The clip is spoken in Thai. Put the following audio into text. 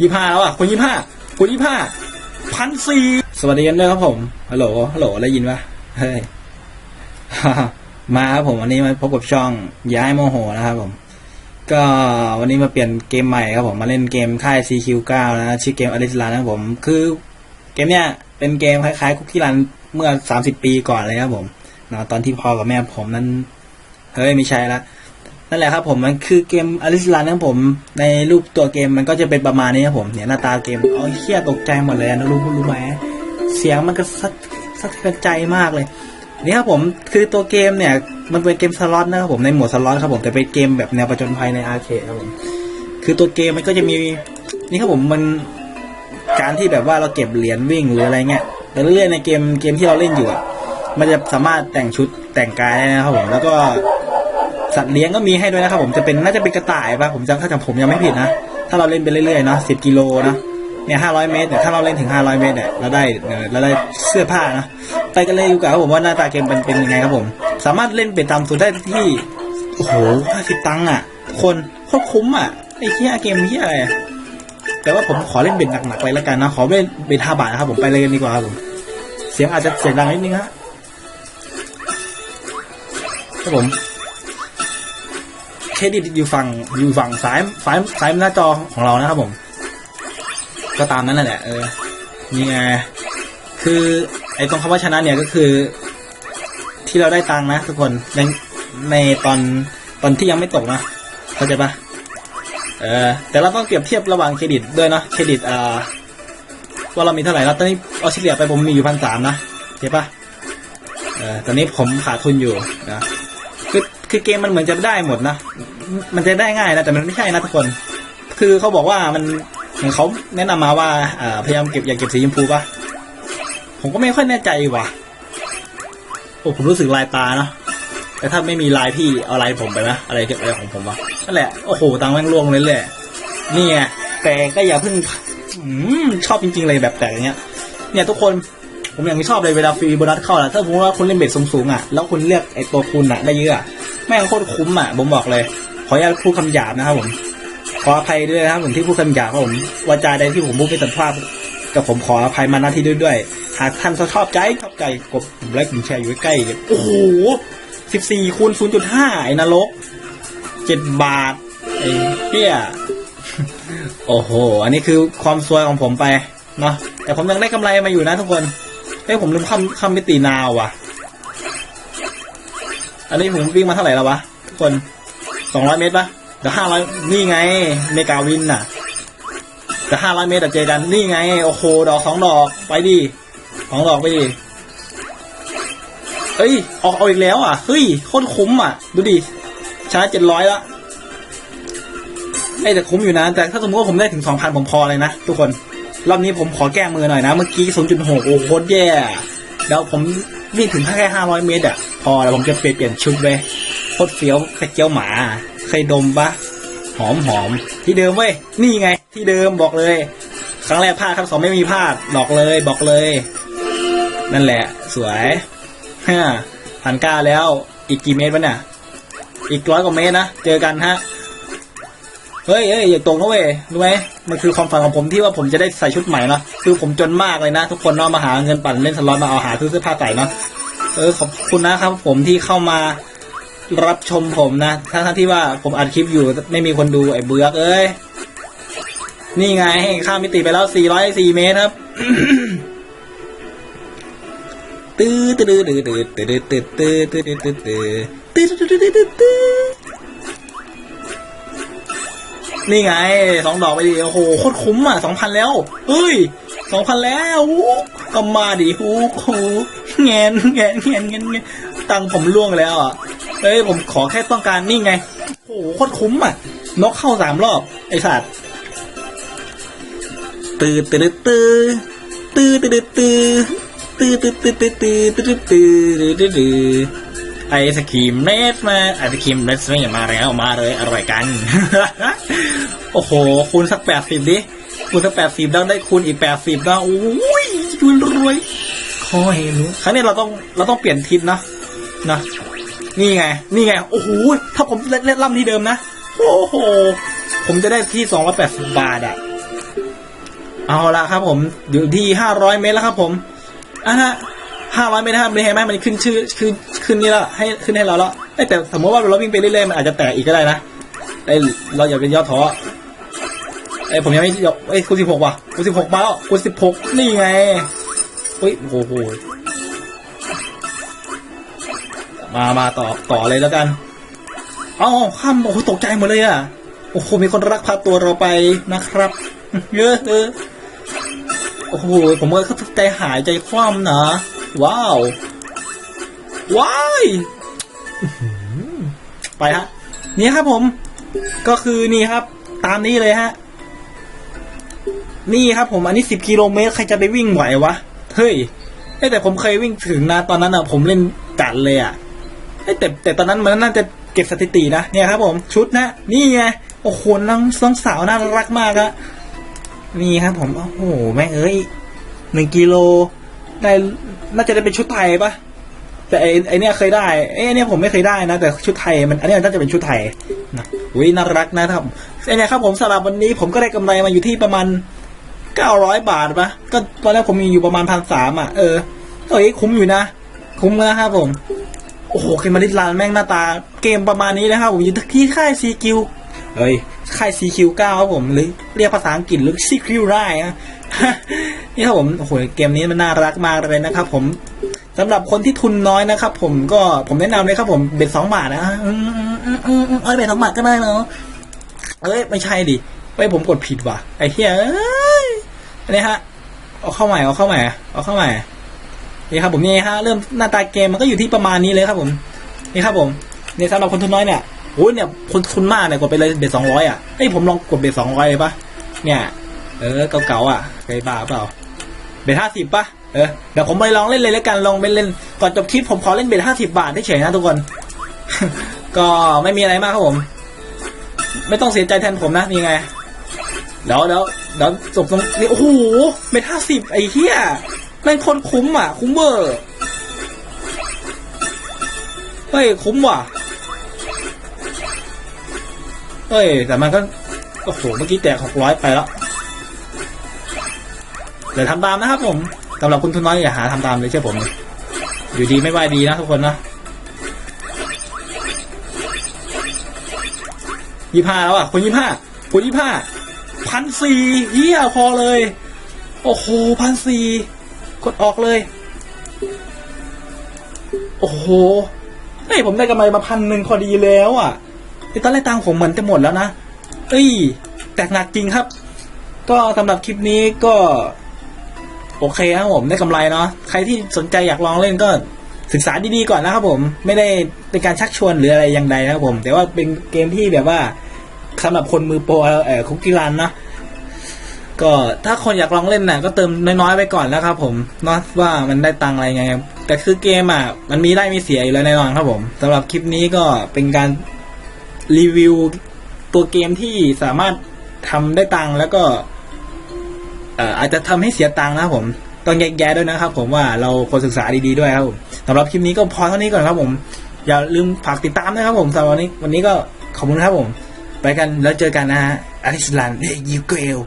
ยี่ห้าแล้วอะคนยี่ห้าคนยี่ห้าพันสี่สวัสดีกันด้วยครับผมฮัลโหลฮัลโหลได้ยินปะเฮ้ยมาครับผมวันนี้มาพบกับช่องย้ายโมโหนะครับผม ก็วันนี้มาเปลี่ยนเกมใหม่ครับผมมาเล่นเกมค่าย CQ9 นะชื่อเกมอลิสลานะครับผม คือเกมเนี้ยเป็นเกมคล้ายๆคุกกี้รันเมื่อ30ปีก่อนเลยครับผมนะตอนที่พ่อกับแม่ผมนั้น เฮ้ยไม่ใช่ละ นั่นแหละครับผมมันคือเกมอลิสลานะครับผม ในรูปตัวเกมมันก็จะเป็นประมาณนี้ครับผมเนี่ยหน้าตาเกมอ๋อเฮียตกใจหมดเลยนะรู้รู้ไหมเสียงมันก็สะสะเทือนใจมากเลยนี่ครับผมคือตัวเกมเนี่ยมันเป็นเกมสล็อตนะครับผมในหมวดสล็อตครับผมแต่เป็นเกมแบบแนวประจนภัยในอาร์เคดครับผมคือตัวเกมมันก็จะมีนี่ครับผมมันการที่แบบว่าเราเก็บเหรียญวิ่งหรืออะไรเงี้ยแต่เรื่อยๆในเกมเกมที่เราเล่นอยู่อะมันจะสามารถแต่งชุดแต่งกายได้นะครับผมแล้วก็ สัตว์เลี้ยงก็มีให้ด้วยนะครับผมจะเป็นน่าจะเป็นกระต่ายป่ะผมจำถ้าจำผมยังไม่ผิดนะถ้าเราเล่นไปเรื่อยๆเนาะสิบกิโลนะเนี่ยห้าร้อยเมตรเนี่ยถ้าเราเล่นถึงห้าร้อยเมตรเนี่ยเราได้เราได้เสื้อผ้านะไปกันเลยดีกว่าครับผมว่าหน้าตาเกมเป็นเป็นยังไงครับผม สามารถเล่นเป็นตามสุดได้ที่โอ้โหห้าสิบตังค์อะ คนโคตรคุ้มอะไอ้เหี้ยเกมเหี้ยอะไรแต่ว่าผมขอเล่นเบ็ดหนักๆไปแล้วกันนะขอเล่นเบ็ดห้าบาทนะครับผมไปเลยกันดีกว่าครับผมเสียงอาจจะเสียงดังนิดนึงฮะครับผม เครดิตอยู่ฝั่งอยู่ฝั่งซ้ายซ้ายซ้ายหน้าจอของเรานะครับผม ก็ตามนั้นแหละ เออนี่ไงคือไอ้ตรงคำว่าชนะเนี่ยก็คือ ที่เราได้ตังค์นะทุกคนในในตอนตอนที่ยังไม่ตกนะเข้าใจปะเออแต่เราต้องเปรียบเทียบระหว่างเครดิตด้วยเนาะเครดิตอ่าว่าเรามีเท่าไหร่แล้วตอนนี้เอาเฉลี่ยไปผมมีอยู่พันสามนะเข้าใจปะเออตอนนี้ผมขาดทุนอยู่นะ คือคือเกมมันเหมือนจะได้หมดนะ มันจะได้ง่ายนะแต่มันไม่ใช่นะทุกคน คือเขาบอกว่ามันเห็นเขาแนะนำมาว่าอพยายามเก็บอย่าเก็บสีชมพูปะผมก็ไม่ค่อยแน่ใจว่ะโอ้ผมรู้สึกลายตานะแต่ถ้าไม่มีลายพี่เอาลายผมไปนะอะไรเก็บอะไรของผมวะนั่นแหละโอ้โหตังค์แม่งล่วงเลยเลยนี่ไงแต่ก็อย่าเพิ่งอืมชอบจริงๆเลยแบบแตกอย่างเงี้ย เนี่ยทุกคน ผมยังไม่ชอบเลยเวลาฟรีโบนัสเข้าอะถ้าสมมติว่าคุณเล่นเบ็ดสูงๆอะแล้วคุณเลือกไอ้ตัวคุณอะได้เยอะแม่งโคตรคุ้มอะผมบอกเลย ขออนุญาตพูดคำหยาบนะครับผมขออภัยด้วยนะครับผมที่พูดคำหยาบครับผมวาจาใดที่ผมพูดไม่สัมภาษณ์กับผมขออภัยมาณที่ด้วยด้วย หากท่านชอบใจชอบใจกดไลค์ปุ่มแชร์อยู่ใกล้ๆโอ้โหสิบสี่คูณศูนย์จุดห้าไอ้นรกเจ็ดบาทไอ้เปี้ยโอ้โห อันนี้คือความซวยของผมไปเนาะแต่ผมยังได้กำไรมาอยู่นะทุกคน เฮ้ยผมลืมคำคำมิตินาวว่ะ อันนี้ผมวิ่งมาเท่าไหร่แล้ววะทุกคนสองร้อยเมตรปะเดี๋ยวห้าร้อยนี่ไง เมกาวินน่ะเดี๋ยวห้าร้อยเมตรเจอกันนี่ไง โอ้โหดอกสองดอกไปดิสองดอกไปดิเอ้ย ออกเอาอีกแล้วอะ เฮ้ยโคตรคุ้มอะ ดูดิชนะเจ็ดร้อยละไม่แต่คุ้มอยู่นะ แต่ถ้าสมมติว่าผมได้ถึงสองพันผมพอเลยนะ ทุกคน รอบนี้ผมขอแก้มือหน่อยนะ เมื่อกี้ศูนย์จุดหกโอ้โหโคตรแย่เดี๋ยวผมวิ่งถึงแค่ห้าร้อยเมตรอะ พอแล้วผมจะเปลี่ยนเปลี่ยนชุดไปโคตรเฟี้ยวไข่เจียวหมา เคยดมปะหอมหอมที่เดิมเว้ย นี่ไง ที่เดิมบอกเลย ครั้งแรกพลาดครั้งสองไม่มีพลาดบอกเลย บอกเลย นั่นแหละ สวยฮ่าพันก้าแล้ว อีกกี่เมตรวะเนี่ย อีกร้อยกว่าเมตรนะ เจอกันฮะ เฮ้ยเฮ้ยอย่าตรงนะเว้ยรู้ไหมมันคือความฝันของผมที่ว่าผมจะได้ใส่ชุดใหม่เนาะคือผมจนมากเลยนะ ทุกคนเนาะมาหาเงินปั่นเล่นสล็อตมาเอาหาซื้อเสื้อผ้าใส่เนาะเออขอบคุณนะครับ ผมที่เข้ามารับชมผมนะทั้งทั้งที่ว่าผมอัดคลิปอยู่ไม่มีคนดูไอ้เบือกเอ้ยนี่ไงข้ามมิติไปแล้ว 404 เมตรครับตื้อตื้อตื้อตื้อตื้อตื้อตื้อตื้อตื้อตื้อตื้อตื้อตื้อตื้อตื้อ นี่ไงสองดอกไปดิโอ้โหโคตรคุ้มอะสองพันแล้วเฮ้ยสองพันแล้วก็มาดิฮูโหแงนแงนแงนแงนแงนตังผมล่วงแล้วอะเอ้ยผมขอแค่ต้องการนี่ไงโอ้โหโคตรคุ้มอะนกเข้าสามรอบไอสัตว์ตื้อตื้อตื้อตื้อตื้อตื้อตื้อตื้อตื้อตื้อตื้อตื้อตื้อตื้อตื้อตื้อ ไอศครีมเนสมาไอศครีมเนสไมาแล้วมาเลยอร่อยกัน โอ้โห คูณสักแปดสิบดิคูณสักแปดสิบแล้วได้คูณอีกแปดสิบนะโอ้ยรวยรวยขอให้รู้ครั้งนี้เราต้องเราต้องเปลี่ยนทิศนะนะนี่ไง นี่ไง โอ้โห ถ้าผมเล่นเล่นล่ำที่เดิมนะ โอ้โห ผมจะได้ที่สองร้อยแปดสิบบาทอะเอาละครับผม อยู่ที่ห้าร้อยเมตรแล้วครับผมอะฮะห้าร้อยเมตรนะครับเห็นไหมมันขึ้นชื่อขึ้น ขึ้นนี่แล้วให้ขึ้นให้เราแล้วแต่สมมติว่าเราวิ่งไปเรื่อยๆมันอาจจะแตกอีกก็ได้นะเอ้เราอย่าเป็นย่อท้อเอ้ยผมยังไม่ยกเอ้คูณสิบหกว่ะคูณสิบหกมาแล้วคูณสิบหกนี่ไงเฮ้ยโอ้โหมามาต่อต่อเลยแล้วกันเอ้าข้ามโอ้โหตกใจหมดเลยอะโอ้โหมีคนรักพาตัวเราไปนะครับเยอะเออโอ้โหผมก็ใจหายใจคว่ำนะว้าว ว้ายไปฮะนี่ครับผม ก็คือนี่ครับ ตามนี้เลยฮะ นี่ครับผมอันนี้สิบกิโลเมตรใครจะไปวิ่งไหววะ เฮ้ยแต่ผมเคยวิ่งถึงนะตอนนั้นอะ ผมเล่นจัดเลยอะเอ้แต่แต่ตอนนั้นมันน่าจะเก็บสถิตินะเนี่ยครับ ผมชุดนะนี่ไงโอ้โหน้องน้องสาวน่ารักมากอะนี่ครับ ผมโอ้โหแม่เอ้ยหนึ่งกิโลได้น่าจะได้เป็นชุดไทยปะ แต่ไอไอเนี้ยเคยได้ไอเนี้ยผมไม่เคยได้นะ แต่ชุดไทยมันอันนี้น่าจะเป็นชุดไทยนะอุ้ยน่ารักนะครับไอเนี้ยครับผมสำหรับวันนี้ผมก็ได้กำไรมาอยู่ที่ประมาณเก้าร้อยบาทปะก็ตอนแรกผมมีอยู่ประมาณพันสามอะเออเอ้ยคุ้มอยู่นะ คุ้มนะครับผม โอ้โหเคมาริสลานแม่งหน้าตา เกมประมาณนี้นะครับผมอยู่ที่ค่ายซีกิวเฮ้ยค่าย CQ9 ครับผมหรือเรียกภาษาอังกฤษหรือ CQ ได้นะนี่ครับผมโอ้โหเกมนี้มันน่ารักมากเลยนะครับผม สำหรับคนที่ทุนน้อยนะครับ ผมก็ผมแนะนำเลยครับผมเบ็ดสองบาทนะอืมอืมอืมเอ้ยเบ็ดสองบาทก็ได้เนาะเอ้ยไม่ใช่ดิไปผมกดผิดว่ะไอ้เหี้ยเอ้ยนนี้ฮะเอาเข้าใหม่เอาเข้าใหม่เอาเข้าใหม่นี่ครับผมนี่ฮะเริ่มหน้าตาเกมมันก็อยู่ที่ประมาณนี้เลยครับ ผมนี่ครับผมเนี่ยสำหรับคนทุนน้อยเนี่ยโอ้ยเนี่ยคนทุนมากเนี่ยกดไปเลยเบ็ดสองร้อยอะเฮ้ยผมลองกดเบ็ดสองร้อยเลยปะเนี่ย เออเก่าๆอะเคยบ้าเปล่าเบ็ดห้าสิบปะ เออเดี๋ยวผมไปลองเล่นเลยแล้วกันลองไปเล่นก่อนจบคลิปผมขอเล่นเบ็ดห้าสิบาทได้เฉยนะทุกคน ก็ไม่มีอะไรมากครับผม ไม่ต้องเสียใจแทนผมนะนี่ไงเดี๋ยวเดี๋ยวเดี๋ยวจบตรงนี้โอ้โหเบ็ดห้าสิบไอ้เหี้ยแม่งคนคุ้มอะ คุ้มเบอร์เฮ้ยคุ้มว่ะเฮ้ยแต่มันก็โอ้โหเมื่อกี้แตกหกร้อยไปแล้วเดี๋ยวทำตามนะครับผม สำหรับคุณทุนน้อยอย่าหาทำตามเลยเชื่อผม อยู่ดีไม่ไหวดีนะทุกคนนะยี่ห้าแล้วอะคุณยี่ห้าคุณยี่ห้าพันสี่เฮียพอเลย โอ้โหพันสี่กดออกเลย โอ้โหเฮ้ยผมได้กำไรมาพันหนึ่งพอดีแล้วอะไอตอนแรกตังผมเหมือนจะหมดแล้วนะเอ้ยแตกหนักจริงครับ ก็สำหรับคลิปนี้ก็ โอเคครับผมได้กำไรเนาะใครที่สนใจอยากลองเล่นก็ศึกษาดีๆก่อนนะครับผมไม่ได้เป็นการชักชวนหรืออะไรอย่างใดนะครับผม แต่ว่าเป็นเกมที่แบบว่าสำหรับคนมือโปรเอ่อคุกกี้รันเนาะก็ถ้าคนอยากลองเล่นน่ะก็เติมน้อยๆไว้ก่อนแล้วครับผมเนาะว่ามันได้ตังอะไรไงแต่คือเกมอะมันมีได้มีเสียอยู่แล้วแน่นอนครับผมสำหรับคลิปนี้ก็เป็นการรีวิวตัวเกมที่สามารถทำได้ตังแล้วก็ อาจจะทำให้เสียตังค์นะครับผมต้องแยกแยะด้วยนะครับ ผมว่าเราควรศึกษาดีๆด้วยครับผมสำหรับคลิปนี้ก็พอเท่านี้ก่อนครับผม อย่าลืมฝากติดตามนะครับผมสำหรับวันนี้วันนี้ก็ขอบคุณครับผม ไปกันแล้วเจอกันนะฮะอาริสลันเดยูเกล